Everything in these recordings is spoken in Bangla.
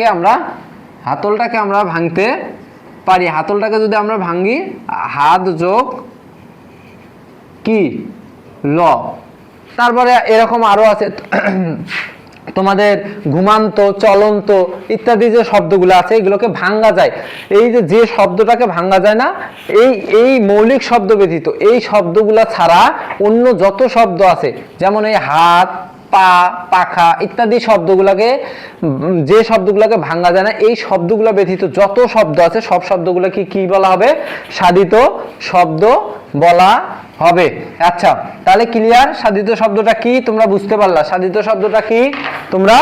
হাতলটাকে আমরা হাতলটাকে আমরা ভাঙতে পারি। হাতলটাকে যদি আমরা ভাঙি, হাত যোগ কি? ল। তারপরে এরকম আরও আছে। তোমাদের ঘুমান্ত, চলন্ত ইত্যাদি যে শব্দগুলো আছে, এগুলোকে ভাঙ্গা যায়। এই যে যে শব্দটাকে ভাঙ্গা যায় না, এই এই মৌলিক শব্দ ব্যতীত, এই শব্দগুলা ছাড়া অন্য যত শব্দ আছে, যেমন এই হাত পা, পাখা ইত্যাদি শব্দগুলোকে যে শব্দগুলোকে ভাঙ্গা যায় না, এই শব্দগুলো ব্যতীত যত শব্দ আছে, সব শব্দগুলোকে কি বলা হবে? সাধিত শব্দ বলা হবে। আচ্ছা তাহলে ক্লিয়ার সাধিত শব্দটা কি? তোমরা বুঝতে পারলা। সাধিত শব্দটা কি? তোমরা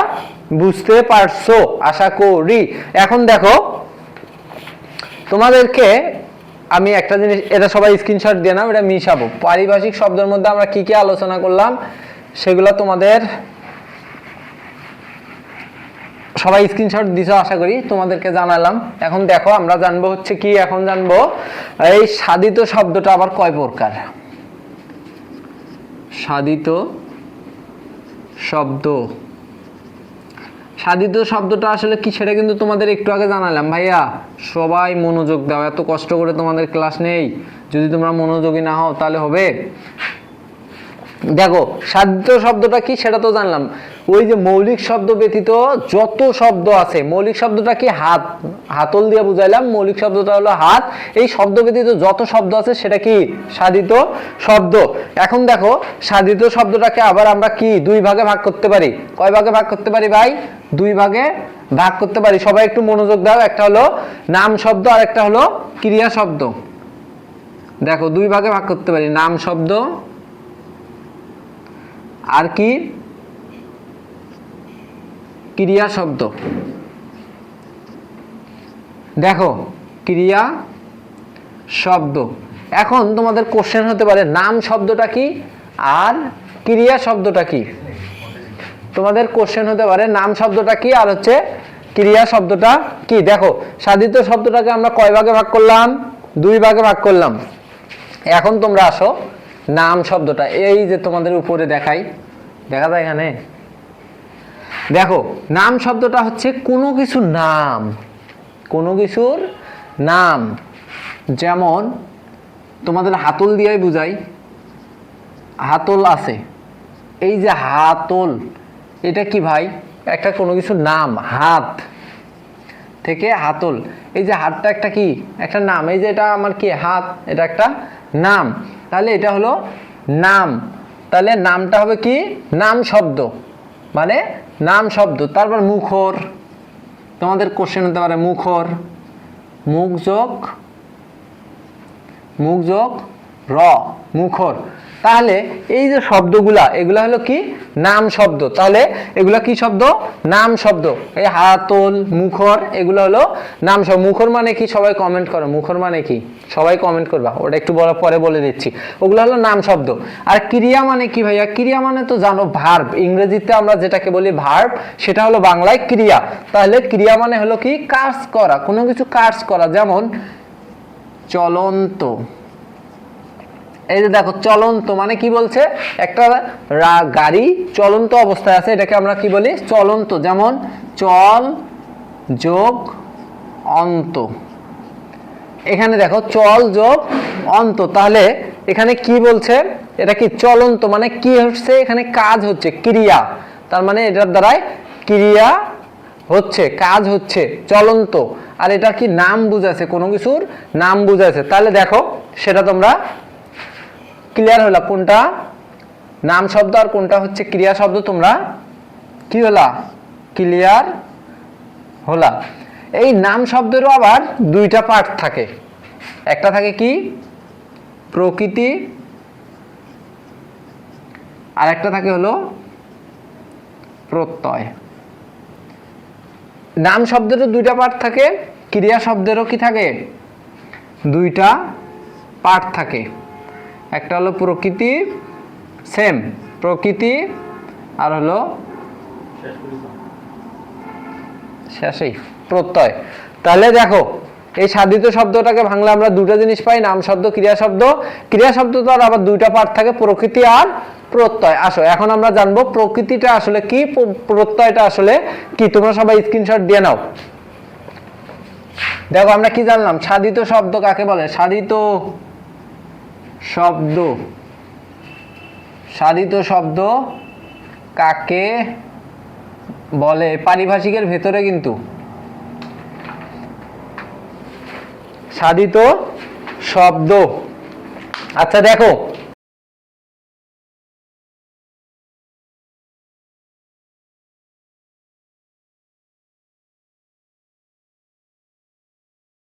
বুঝতে পারছ। আশা করি। এখন দেখো, তোমাদেরকে আমি একটা জিনিস, এটা সবাই স্ক্রিনশট দিয়ে নাও, এটা মিশাবো। পারিভাষিক শব্দের মধ্যে আমরা কি কি আলোচনা করলাম? সেগুলো তোমাদের সবাই স্ক্রিনশট দিছো আশা করি, তোমাদেরকে জানালাম। এখন দেখো, আমরা জানব হচ্ছে কি, এখন জানব, এই সাধিত শব্দটা আবার কয় প্রকার? সাধিত শব্দ। সাধিত শব্দটা আসলে কি সেটা কিন্তু তোমাদের একটু আগে জানালাম, ভাইয়া। সবাই মনোযোগ দাও, এত কষ্ট করে তোমাদের ক্লাস নেই। যদি তোমরা মনোযোগী না হও, তাহলে হবে। দেখো, সাধ্য শব্দটা কি সেটা তো জানলাম। ওই যে মৌলিক শব্দ ব্যতীত যত শব্দ আছে, মৌলিক শব্দটা কি হাত, হাতল দিয়ে বুঝাইলাম, মৌলিক শব্দটা হলো হাত। এই শব্দ ব্যতীত যত শব্দ আছে, সেটা কি সাধিত শব্দ? এখন দেখো, সাধিত শব্দটাকে আবার আমরা কি দুই ভাগে ভাগ করতে পারি? কয় ভাগে ভাগ করতে পারি ভাই? দুই ভাগে ভাগ করতে পারি। সবাই একটু মনোযোগ দাও, একটা হলো নাম শব্দ আর একটা হলো ক্রিয়া শব্দ। দেখো, দুই ভাগে ভাগ করতে পারি। নাম শব্দ আর কি? ক্রিয়া শব্দ। দেখো, ক্রিয়া শব্দ। এখন তোমাদের কোশ্চেন হতে পারে, নাম শব্দটা কি আর ক্রিয়া শব্দটা কি? তোমাদের কোশ্চেন হতে পারে, নাম শব্দটা কি আর হচ্ছে ক্রিয়া শব্দটা কি? দেখো, সাধিত শব্দটাকে আমরা কয় ভাগে ভাগ করলাম? দুই ভাগে ভাগ করলাম। এখন তোমরা আসো, নাম শব্দটা। এই যে তোমাদের উপরে দেখাই। দেখা যায় এখানে? দেখো, নাম শব্দটা হচ্ছে কোনো কিছুর নাম। কোনো কিছুর নাম। যেমন, তোমাদের হাতল দিয়েই বুঝাই। হাতল আছে। এই যে হাতল, এটা কি ভাই? একটা কোনো কিছুর নাম, হাত থেকে হাতল। এই যে হাতটা একটা কি? একটা নাম। এই যে এটা আমার কি? হাত, এটা একটা নাম। তাহলে এটা হলো নাম। তাহলে নামটা হবে কি? নাম শব্দ। মানে নাম শব্দ। তারপর মুখর। তোমাদের কোশ্চেন হতে পারে মুখর। মুখ যোগ মুখ যোগ র, মুখর। তাহলে এই যে শব্দগুলা, এগুলা হলো কি? নাম শব্দ। তাহলে এগুলা কি শব্দ? নাম শব্দ। এই হাতল মুখর, এগুলো হলো নাম শব্দ। মুখর মানে কি? সবাই কমেন্ট করো। মুখর মানে কি? সবাই কমেন্ট করবা। ওটা একটু বড় পরে বলে দিচ্ছি। ওগুলো হলো নাম শব্দ। আর ক্রিয়া মানে কি ভাইয়া? ক্রিয়া মানে তো জানো ভার্ব ইংরেজিতে আমরা যেটাকে বলি ভার্ব সেটা হলো বাংলায় ক্রিয়া। তাহলে ক্রিয়া মানে হলো কি? কাজ করা। কোনো কিছু কাজ করা। যেমন, চলন্ত। এই যে দেখো, চলন্ত মানে কি বলছে? একটা গাড়ি চলন্ত অবস্থায় আছে, এটাকে আমরা কি বলি? চলন্ত, যেমন চল যোগ অন্ত। এখানে দেখো, চল যোগ অন্ত। তাহলে এখানে কি বলছে? এটা কি চলন্ত মানে কি হচ্ছে? এখানে কাজ হচ্ছে, ক্রিয়া। তার মানে এটার দ্বারাই ক্রিয়া হচ্ছে, কাজ হচ্ছে, চলন্ত। আর এটা কি নাম বুঝাচ্ছে কোনো কিছুর নাম বুঝাচ্ছে তাহলে দেখো, সেটা তোমরা ক্লিয়ার হলো কোনটা? নাম শব্দ আর কোনটা হচ্ছে ক্রিয়া শব্দ তোমরা? কি হলা ক্লিয়ার হলা এই নাম শব্দেরও আবার দুইটা পার্ট থাকে। একটা থাকে কি? প্রকৃতি। আর একটা থাকে হলো প্রত্যয়। নাম শব্দেরও দুইটা পার্ট থাকে, ক্রিয়া শব্দেরও কি থাকে? দুইটা পার্ট থাকে। একটা হলো প্রকৃতি সেম প্রকৃতি, আর হলো শেষেই, প্রত্যয়। তাহলে দেখো, এই সাধিত শব্দটাকে ভাঙলে আমরা দুটো জিনিস পাই, নাম শব্দ, ক্রিয়া শব্দ। ক্রিয়া শব্দ তো আর আবার দুইটা পার্ট থাকে, প্রকৃতি আর প্রত্যয়। আসো, এখন আমরা জানব প্রকৃতিটা আসলে কি প্রত্যয়টা আসলে কি। তোমরা সবাই স্ক্রিনশট দিয়ে নাও। দেখো, আমরা কি জানলাম? সাধিত শব্দ কাকে বলে? সাধিত শব্দ। সাধিত শব্দ কাকে বলে? পারিভাষিকের ভেতরে কিন্তু। সাধিত শব্দ। আচ্ছা দেখো।